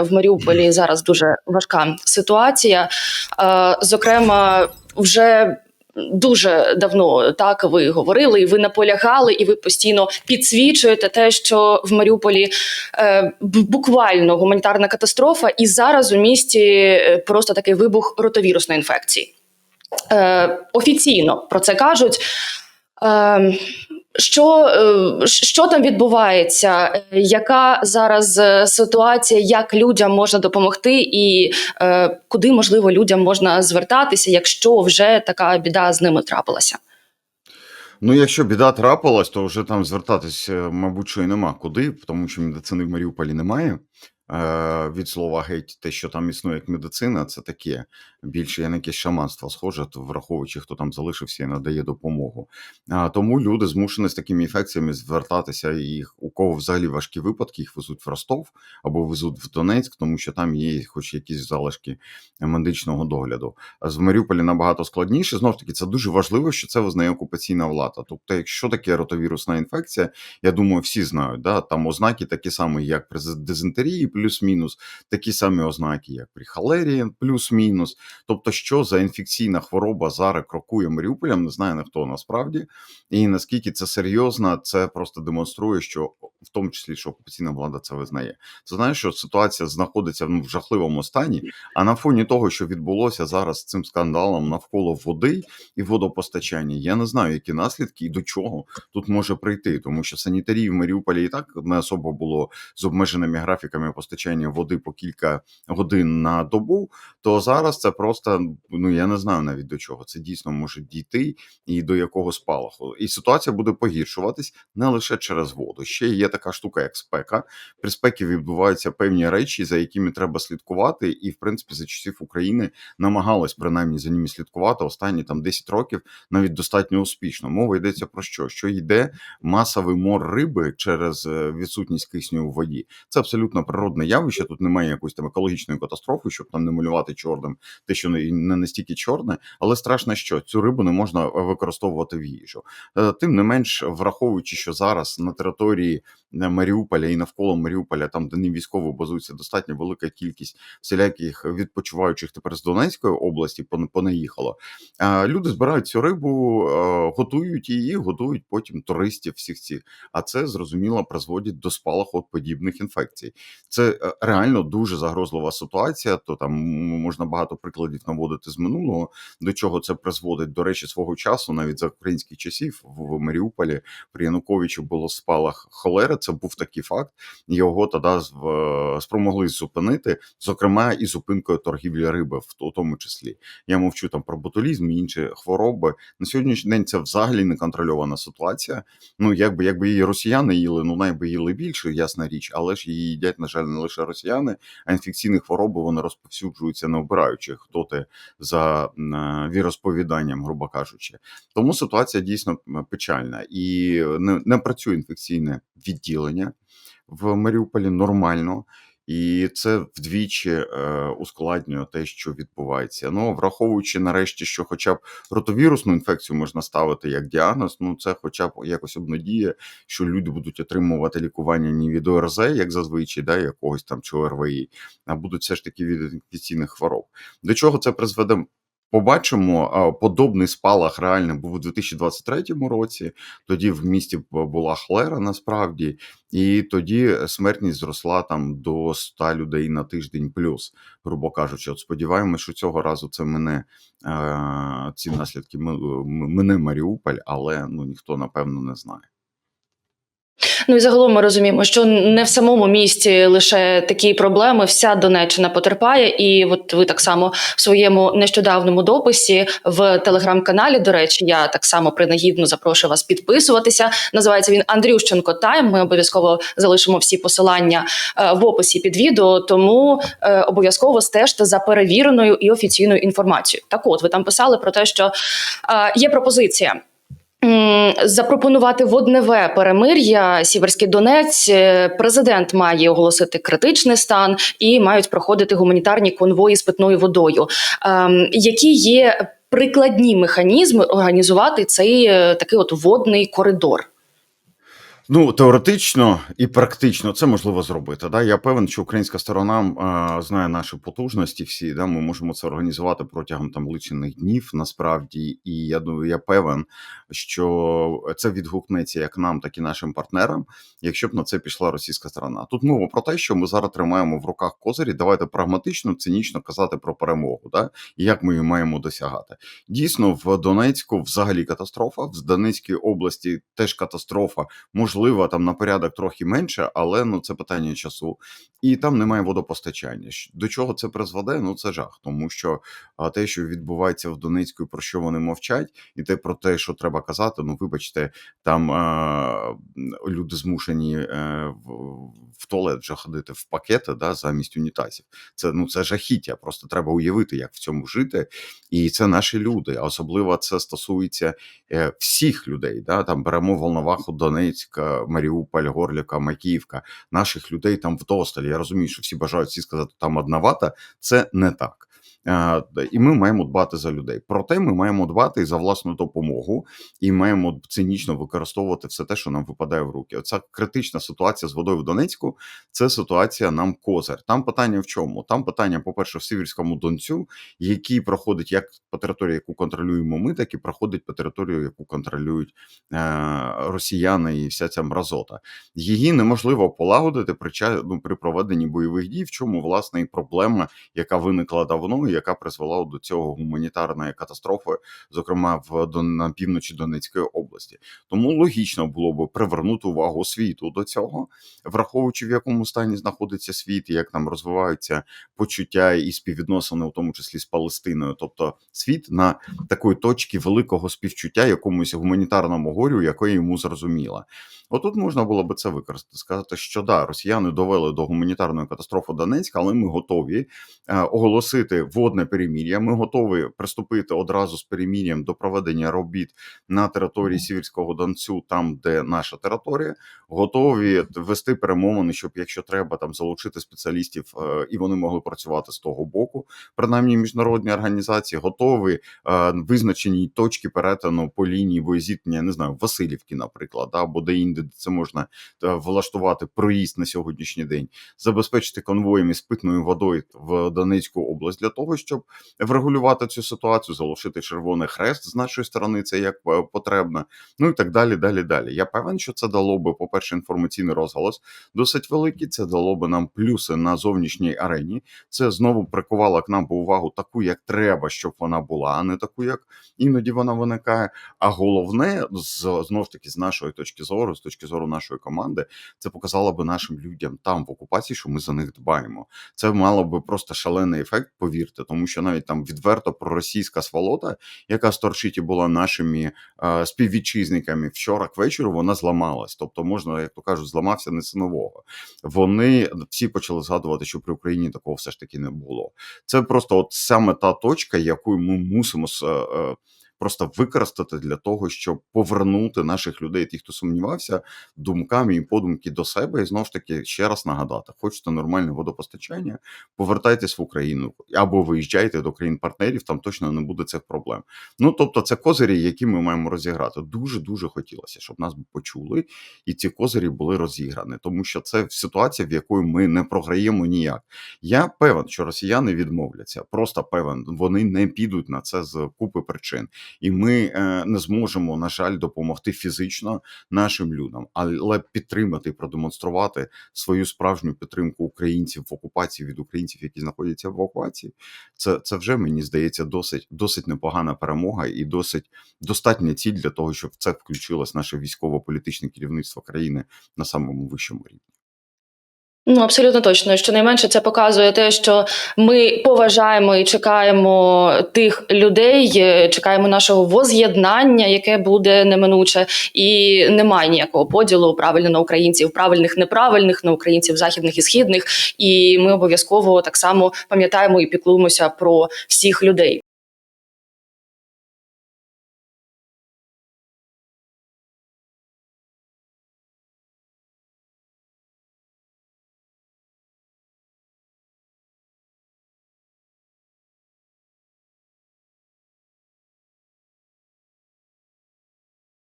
В Маріуполі зараз дуже важка ситуація. Е, Зокрема, вже дуже давно так ви говорили, і ви наполягали, і ви постійно підсвічуєте те, що в Маріуполі е, буквально гуманітарна катастрофа, і зараз у місті е, просто такий вибух ротовірусної інфекції. Офіційно про це кажуть. Що, е, що там відбувається? Е, Яка зараз е, ситуація? Як людям можна допомогти, і е, куди можливо людям можна звертатися, якщо вже така біда з ними трапилася? Ну, якщо біда трапилась, то вже там звертатись, мабуть, що і нема куди, тому що медицини в Маріуполі немає. Е, від слова геть, те, що там існує як медицина, це таке більше на якесь шаманство схоже, то враховуючи, хто там залишився і надає допомогу. А, тому люди змушені з такими інфекціями звертатися. І їх, кого взагалі важкі випадки, їх везуть в Ростов або везуть в Донецьк, тому що там є хоч якісь залишки медичного догляду. З Маріуполі набагато складніше. Знов ж таки, це дуже важливо, що це визнає окупаційна влада. Тобто, якщо таке ротовірусна інфекція, я думаю, всі знають, да? там ознаки такі самі, як при дизентерії, плюс-мінус, такі самі ознаки, як при холері, плюс-мінус. Тобто, що за інфекційна хвороба зараз крокує Маріуполем, не знає ніхто насправді. І наскільки це серйозно, це просто демонструє, що в тому числі що окупаційна влада це визнає. Це знаєш, що ситуація знаходиться ну, в жахливому стані. А на фоні того, що відбулося зараз з цим скандалом навколо води і водопостачання, я не знаю, які наслідки і до чого тут може прийти, тому що санітарії в Маріуполі і так не особо було з обмеженими графіками постачання води по кілька годин на добу. То зараз це просто ну я не знаю навіть до чого. Це дійсно може дійти і до якого спалаху. І ситуація буде погіршуватись не лише через воду. Ще є така штука, як спека. При спекі відбуваються певні речі, за якими треба слідкувати, і в принципі за часів України намагалась принаймні за ними слідкувати останні там 10 років, навіть достатньо успішно. Мова йдеться про що? Що йде масовий мор риби через е, відсутність кисню у воді. Це абсолютно природне явище. Тут немає якоїсь там екологічної катастрофи, щоб там не малювати чорним те, що не настільки чорне, але страшно, що цю рибу не можна використовувати в їжу. Е, Тим не менш, враховуючи, що зараз на території е, Маріуполя і навколо Маріуполя, там де не військово базується достатньо велика кількість всіляких відпочиваючих тепер з Донецької області, пон- понаїхало. Люди збирають цю рибу, готують її, готують потім туристів всіх цих. А це зрозуміло призводить до спалаху подібних інфекцій. Це е, реально дуже загрозлива ситуація. То там можна багато прикладів наводити з минулого, до чого це призводить. До речі, свого часу, навіть за українських часів, в Маріуполі при Януковичу було спалах холери. Це був такий факт. Його тоді спромогли зупинити, зокрема і зупинкою торгівлі риби, в тому числі. Я мовчу там про ботулізм і інші хвороби. На сьогоднішній день це взагалі неконтрольована ситуація. Ну, якби якби її росіяни їли, ну найби їли більше, ясна річ, але ж її їдять, на жаль, не лише росіяни, а інфекційні хвороби вони розповсюджуються не обираючи, хто ти за віросповіданням, грубо кажучи. Тому ситуація дійсно печальна і не, не працює інфекційне відділення в Маріуполі нормально. І це вдвічі е, ускладнює те, що відбувається. Ну враховуючи нарешті, що хоча б ротовірусну інфекцію можна ставити як діагноз, ну це хоча б якось обнадіє, що люди будуть отримувати лікування не від ОРЗ, як зазвичай, да, якогось там чи ОРВІ, а будуть все ж таки від інфекційних хвороб. До чого це призведе? Побачимо, подобний спалах реально був у 2023 році. Тоді в місті була холера насправді, і тоді смертність зросла там до 100 людей на тиждень плюс, грубо кажучи. От сподіваємось, що цього разу це мене е, ці наслідки мене Маріуполь, але ну ніхто напевно не знає. Ну і загалом ми розуміємо, що не в самому місті лише такі проблеми. Вся Донеччина потерпає, і от ви так само в своєму нещодавному дописі в телеграм-каналі. До речі, я так само принагідно запрошую вас підписуватися. Називається він Андрющенко Тайм. Ми обов'язково залишимо всі посилання е, в описі під відео. Тому е, обов'язково стежте за перевіреною і офіційною інформацією. Так, от ви там писали про те, що е, є пропозиція. Запропонувати водневе перемир'я Сіверський Донець. Е, Президент має оголосити критичний стан і мають проходити гуманітарні конвої з питною водою. Ем, які є прикладні механізми організувати цей е, такий от водний коридор? Ну, теоретично і практично це можливо зробити. Да? Я певен, що українська сторона а, знає наші потужності всі. Да? Ми можемо це організувати протягом там лічених днів насправді. І я думаю, я певен, що це відгукнеться як нам, так і нашим партнерам, якщо б на це пішла російська сторона. Тут мова про те, що ми зараз тримаємо в руках козирі. Давайте прагматично, цинічно казати про перемогу, да? і як ми її маємо досягати. Дійсно, в Донецьку взагалі катастрофа, в Донецькій області теж катастрофа. Можливо, там на порядок трохи менше, але ну це питання часу. І там немає водопостачання. До чого це призведе? Ну це жах, тому що те, що відбувається в Донецьку, про що вони мовчать, і те про те, що треба казати. Ну, вибачте, там а, люди змушені е, в, в туалет вже ходити в пакети да, замість унітазів. Це ну це жахіття. Просто треба уявити, як в цьому жити. І це наші люди. А особливо це стосується е, всіх людей. Да? Там беремо Волноваху, Донецька, Маріуполь, Горлівка, Макіївка. Наших людей там вдосталь. Я розумію, що всі бажають всі сказати, там одновата. Це не так. І ми маємо дбати за людей. Проте ми маємо дбати і за власну допомогу, і маємо цинічно використовувати все те, що нам випадає в руки. Оця критична ситуація з водою в Донецьку це ситуація нам козир. Там питання в чому? Там питання, по-перше, в Сіверському Донцю, який проходить як по території, яку контролюємо ми, так і проходить по територію, яку контролюють е, росіяни і вся ця мразота. Її неможливо полагодити при, ну, при проведенні бойових дій, в чому власне і проблема, яка виникла давно, яка призвела до цього гуманітарної катастрофи, зокрема в на півночі Донецької області. Тому логічно було би привернути увагу світу до цього, враховуючи в якому стані знаходиться світ, як там розвиваються почуття і співвідносини, у тому числі з Палестиною, тобто світ на такої точки великого співчуття якомусь гуманітарному горю, якої йому зрозуміла. Отут можна було би це використати, сказати, що да, росіяни довели до гуманітарної катастрофи Донецька, але ми готові е, оголосити водне перемір'я. Ми готові приступити одразу з перемір'ям до проведення робіт на території Сіверського Донцю, там де наша територія, готові вести перемовини, щоб, якщо треба, там залучити спеціалістів е, і вони могли працювати з того боку. Принаймні, міжнародні організації готові е, визначені точки перетину по лінії боєзіткнення, не знаю, Васильівки, наприклад, або де-інде де це можна е, влаштувати проїзд на сьогоднішній день, забезпечити конвоями з питною водою в Донецьку область для того, щоб врегулювати цю ситуацію, залишити Червоний Хрест з нашої сторони, це як е, потрібно, ну і так далі. Далі, далі. Я певен, що це дало би, по-перше, інформаційний розголос досить великий. Це дало би нам плюси на зовнішній арені. Це знову прикувало к нам би увагу таку, як треба, щоб вона була, а не таку, як іноді вона виникає. А головне, з знов таки, з нашої точки зору, з точки зору нашої команди, це показало би нашим людям там в окупації, що ми за них дбаємо. Це мало би просто шалений ефект, повірте, тому що навіть там відверто проросійська сволота, яка сторчить і була нашими е, співвітчизниками вчора к вечору, вона зламалась. Тобто, можна, як то кажуть, зламався не синового. Вони всі почали згадувати, що при Україні такого все ж таки не було. Це просто от саме та точка, яку ми мусимо е, е, просто використати для того, щоб повернути наших людей, тих, хто сумнівався, думками і подумки до себе. І знову ж таки ще раз нагадати: хочете нормальне водопостачання, повертайтесь в Україну або виїжджайте до країн-партнерів, там точно не буде цих проблем. Ну тобто, це козирі, які ми маємо розіграти. Дуже дуже хотілося, щоб нас почули, і ці козирі були розіграні, тому що це ситуація, в якої ми не програємо ніяк. Я певен, що росіяни відмовляться. Просто певен, вони не підуть на це з купи причин, і ми е, не зможемо, на жаль, допомогти фізично нашим людям, але підтримати продемонструвати свою справжню підтримку українців в окупації від українців, які знаходяться в окупації. Це, це вже мені здається досить досить непогана перемога і досить достатня ціль для того, щоб в це включилось наше військово-політичне керівництво країни на самому вищому рівні. Ну, абсолютно точно. Щонайменше це показує те, що ми поважаємо і чекаємо тих людей, е, чекаємо нашого воз'єднання, яке буде неминуче, і немає ніякого поділу правильно на українців, правильних, неправильних, на українців західних і східних. І ми обов'язково так само пам'ятаємо і піклуємося про всіх людей.